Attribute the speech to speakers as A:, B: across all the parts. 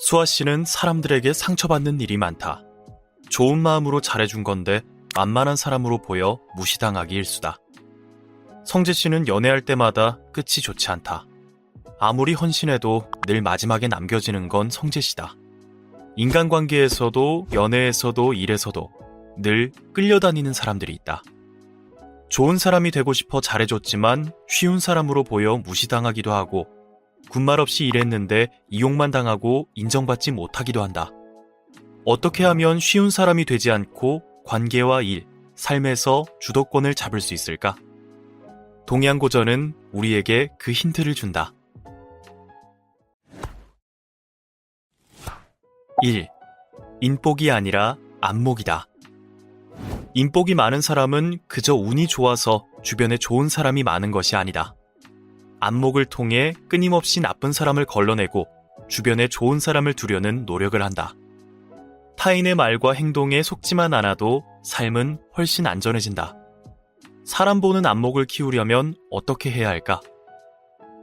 A: 수아 씨는 사람들에게 상처받는 일이 많다. 좋은 마음으로 잘해준 건데 만만한 사람으로 보여 무시당하기 일수다. 성재 씨는 연애할 때마다 끝이 좋지 않다. 아무리 헌신해도 늘 마지막에 남겨지는 건 성재 씨다. 인간관계에서도 연애에서도 일에서도 늘 끌려다니는 사람들이 있다. 좋은 사람이 되고 싶어 잘해줬지만 쉬운 사람으로 보여 무시당하기도 하고 군말 없이 일했는데 이용만 당하고 인정받지 못하기도 한다. 어떻게 하면 쉬운 사람이 되지 않고 관계와 일, 삶에서 주도권을 잡을 수 있을까? 동양고전은 우리에게 그 힌트를 준다. 1. 인복이 아니라 안목이다. 인복이 많은 사람은 그저 운이 좋아서 주변에 좋은 사람이 많은 것이 아니다. 안목을 통해 끊임없이 나쁜 사람을 걸러내고 주변에 좋은 사람을 두려는 노력을 한다. 타인의 말과 행동에 속지만 않아도 삶은 훨씬 안전해진다. 사람 보는 안목을 키우려면 어떻게 해야 할까?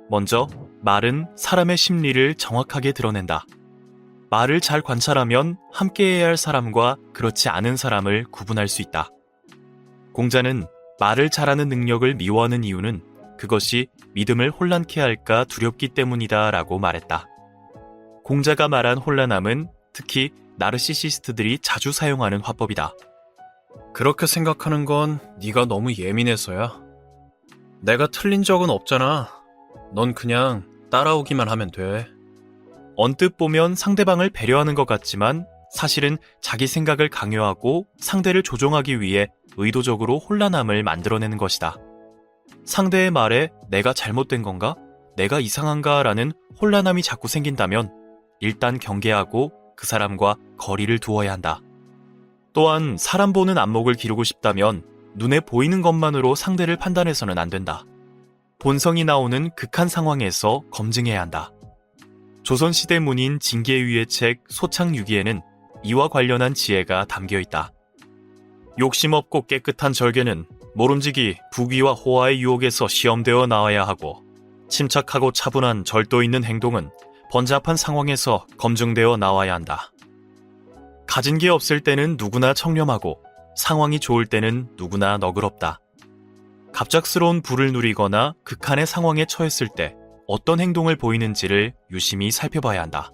A: 먼저, 말은 사람의 심리를 정확하게 드러낸다. 말을 잘 관찰하면 함께해야 할 사람과 그렇지 않은 사람을 구분할 수 있다. 공자는 말을 잘하는 능력을 미워하는 이유는 그것이 믿음을 혼란케 할까 두렵기 때문이다 라고 말했다. 공자가 말한 혼란함은 특히 나르시시스트들이 자주 사용하는 화법이다.
B: 그렇게 생각하는 건 네가 너무 예민해서야. 내가 틀린 적은 없잖아. 넌 그냥 따라오기만 하면 돼.
A: 언뜻 보면 상대방을 배려하는 것 같지만 사실은 자기 생각을 강요하고 상대를 조종하기 위해 의도적으로 혼란함을 만들어내는 것이다. 상대의 말에 내가 잘못된 건가? 내가 이상한가? 라는 혼란함이 자꾸 생긴다면 일단 경계하고 그 사람과 거리를 두어야 한다. 또한 사람 보는 안목을 기르고 싶다면 눈에 보이는 것만으로 상대를 판단해서는 안 된다. 본성이 나오는 극한 상황에서 검증해야 한다. 조선시대 문인 징계위의 책 소창유기에는 이와 관련한 지혜가 담겨 있다. 욕심 없고 깨끗한 절개는 모름지기 부귀와 호화의 유혹에서 시험되어 나와야 하고 침착하고 차분한 절도 있는 행동은 번잡한 상황에서 검증되어 나와야 한다. 가진 게 없을 때는 누구나 청렴하고 상황이 좋을 때는 누구나 너그럽다. 갑작스러운 부를 누리거나 극한의 상황에 처했을 때 어떤 행동을 보이는지를 유심히 살펴봐야 한다.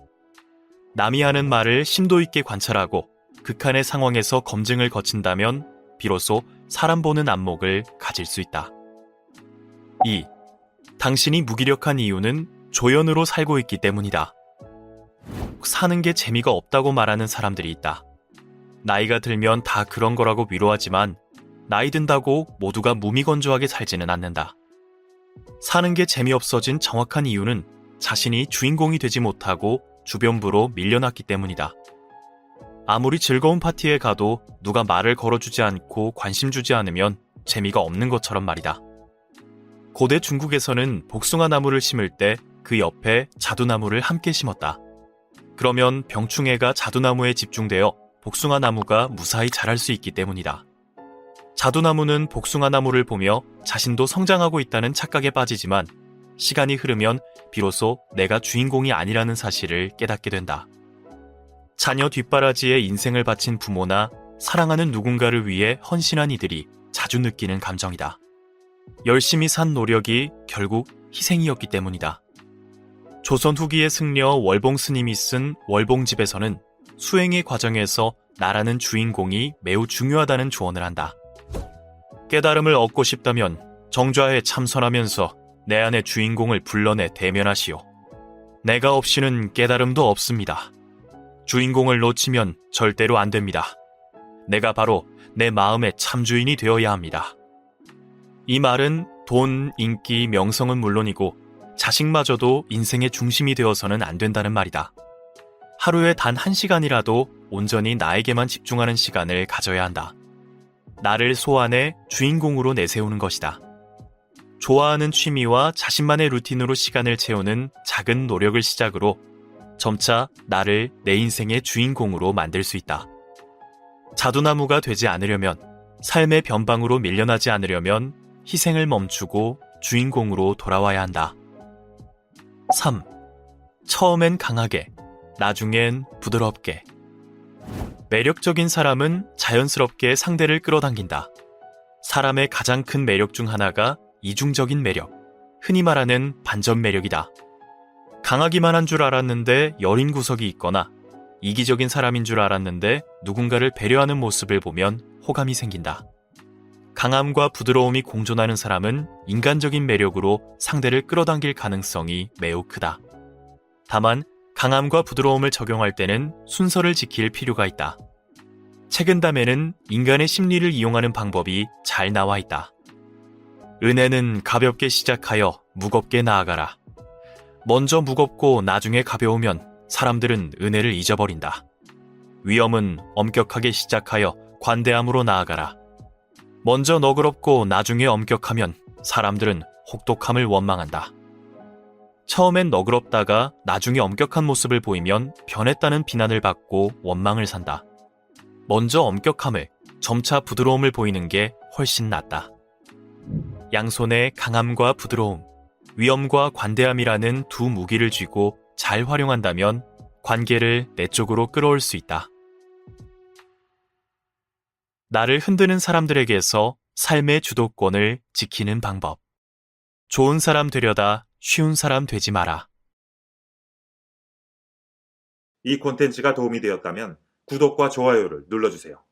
A: 남이 하는 말을 심도 있게 관찰하고 극한의 상황에서 검증을 거친다면 비로소 사람 보는 안목을 가질 수 있다. 2. 당신이 무기력한 이유는 조연으로 살고 있기 때문이다. 사는 게 재미가 없다고 말하는 사람들이 있다. 나이가 들면 다 그런 거라고 위로하지만 나이 든다고 모두가 무미건조하게 살지는 않는다. 사는 게 재미없어진 정확한 이유는 자신이 주인공이 되지 못하고 주변부로 밀려났기 때문이다. 아무리 즐거운 파티에 가도 누가 말을 걸어주지 않고 관심 주지 않으면 재미가 없는 것처럼 말이다. 고대 중국에서는 복숭아 나무를 심을 때 그 옆에 자두나무를 함께 심었다. 그러면 병충해가 자두나무에 집중되어 복숭아 나무가 무사히 자랄 수 있기 때문이다. 자두나무는 복숭아 나무를 보며 자신도 성장하고 있다는 착각에 빠지지만 시간이 흐르면 비로소 내가 주인공이 아니라는 사실을 깨닫게 된다. 자녀 뒷바라지에 인생을 바친 부모나 사랑하는 누군가를 위해 헌신한 이들이 자주 느끼는 감정이다. 열심히 산 노력이 결국 희생이었기 때문이다. 조선 후기의 승려 월봉 스님이 쓴 월봉집에서는 수행의 과정에서 나라는 주인공이 매우 중요하다는 조언을 한다. 깨달음을 얻고 싶다면 정좌에 참선하면서 내 안의 주인공을 불러내 대면하시오. 내가 없이는 깨달음도 없습니다. 주인공을 놓치면 절대로 안 됩니다. 내가 바로 내 마음의 참주인이 되어야 합니다. 이 말은 돈, 인기, 명성은 물론이고 자식마저도 인생의 중심이 되어서는 안 된다는 말이다. 하루에 단 한 시간이라도 온전히 나에게만 집중하는 시간을 가져야 한다. 나를 소환해 주인공으로 내세우는 것이다. 좋아하는 취미와 자신만의 루틴으로 시간을 채우는 작은 노력을 시작으로 점차 나를 내 인생의 주인공으로 만들 수 있다. 자두나무가 되지 않으려면 삶의 변방으로 밀려나지 않으려면 희생을 멈추고 주인공으로 돌아와야 한다. 3. 처음엔 강하게, 나중엔 부드럽게. 매력적인 사람은 자연스럽게 상대를 끌어당긴다. 사람의 가장 큰 매력 중 하나가 이중적인 매력, 흔히 말하는 반전 매력이다. 강하기만 한 줄 알았는데 여린 구석이 있거나 이기적인 사람인 줄 알았는데 누군가를 배려하는 모습을 보면 호감이 생긴다. 강함과 부드러움이 공존하는 사람은 인간적인 매력으로 상대를 끌어당길 가능성이 매우 크다. 다만 강함과 부드러움을 적용할 때는 순서를 지킬 필요가 있다. 책은담에는 인간의 심리를 이용하는 방법이 잘 나와 있다. 은혜는 가볍게 시작하여 무겁게 나아가라. 먼저 무겁고 나중에 가벼우면 사람들은 은혜를 잊어버린다. 위험은 엄격하게 시작하여 관대함으로 나아가라. 먼저 너그럽고 나중에 엄격하면 사람들은 혹독함을 원망한다. 처음엔 너그럽다가 나중에 엄격한 모습을 보이면 변했다는 비난을 받고 원망을 산다. 먼저 엄격함을, 점차 부드러움을 보이는 게 훨씬 낫다. 양손에 강함과 부드러움, 위엄과 관대함이라는 두 무기를 쥐고 잘 활용한다면 관계를 내 쪽으로 끌어올 수 있다. 나를 흔드는 사람들에게서 삶의 주도권을 지키는 방법. 좋은 사람 되려다 쉬운 사람 되지 마라.
C: 이 콘텐츠가 도움이 되었다면 구독과 좋아요를 눌러주세요.